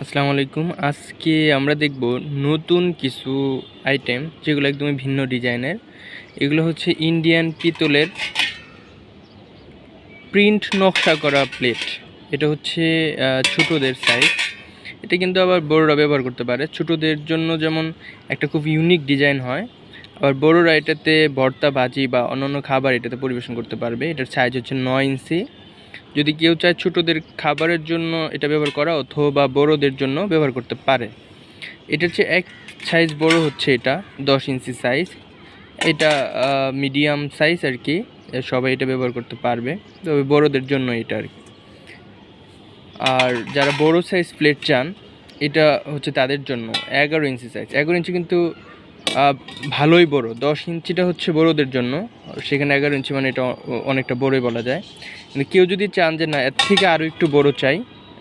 আসসালামু আলাইকুম। আজকে আমরা দেখব নতুন কিছু আইটেম যেগুলো একদমই ভিন্ন ডিজাইনের। এগুলো হচ্ছে ইন্ডিয়ান পিতলের প্রিন্ট নকশা করা প্লেট এটা হচ্ছে ছোটদের সাইজ এটা কিন্তু আবার বড়রা ব্যবহার করতে পারে। ছোটদের জন্য যেমন একটা খুব ইউনিক ডিজাইন হয়, আবার বড়রা এটাতে ভর্তা, ভাজি বা অন্যান্য খাবার এটাতে পরিবেশন করতে পারবে। এটার সাইজ হচ্ছে নয় ইঞ্চি। যদি কেউ চায় ছোটদের খাবারের জন্য এটা ব্যবহার করা অথবা বড়দের জন্য ব্যবহার করতে পারে। এটা হচ্ছে এক সাইজ বড় হচ্ছে এটা, দশ ইঞ্চি সাইজ এটা মিডিয়াম সাইজ আর কি সবাই এটা ব্যবহার করতে পারবে। তবে বড়দের জন্য এটা আর কি। আর যারা বড় সাইজ প্লেট চান, এটা হচ্ছে তাদের জন্য, এগারো ইঞ্চি সাইজ এগারো ইঞ্চি কিন্তু ভালোই বড়। দশ ইঞ্চিটা হচ্ছে বড়দের জন্য। সেখানে এগারো ইঞ্চি মানে এটা অনেকটা বড়ই বলা যায়। কিন্তু কেউ যদি চান যে না, এর থেকে আরও একটু বড় চাই,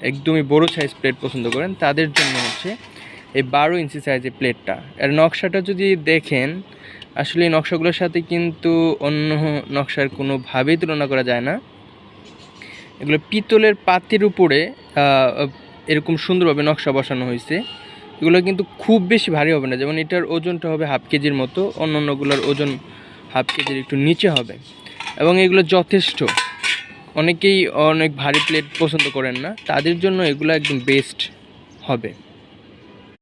একদমই বড় সাইজ প্লেট পছন্দ করেন, তাদের জন্য হচ্ছে এই বারো ইঞ্চি সাইজের প্লেটটা এর নকশাটা যদি দেখেন, আসলে এই নকশাগুলোর সাথে কিন্তু অন্য নকশার কোনোভাবেই তুলনা করা যায় না। এগুলো পিতলের পাতির উপরে এরকম সুন্দরভাবে নকশা বসানো হয়েছে। এগুলো কিন্তু খুব বেশি ভারী হবে না। যেমন এটার ওজনটা হবে হাফ কেজির মতো অন্য অন্যগুলোর ওজন হাফ কেজির একটু নিচে হবে। এবং এগুলো যথেষ্ট। অনেকেই অনেক ভারী প্লেট পছন্দ করেন না। তাদের জন্য এগুলো একদম বেস্ট হবে।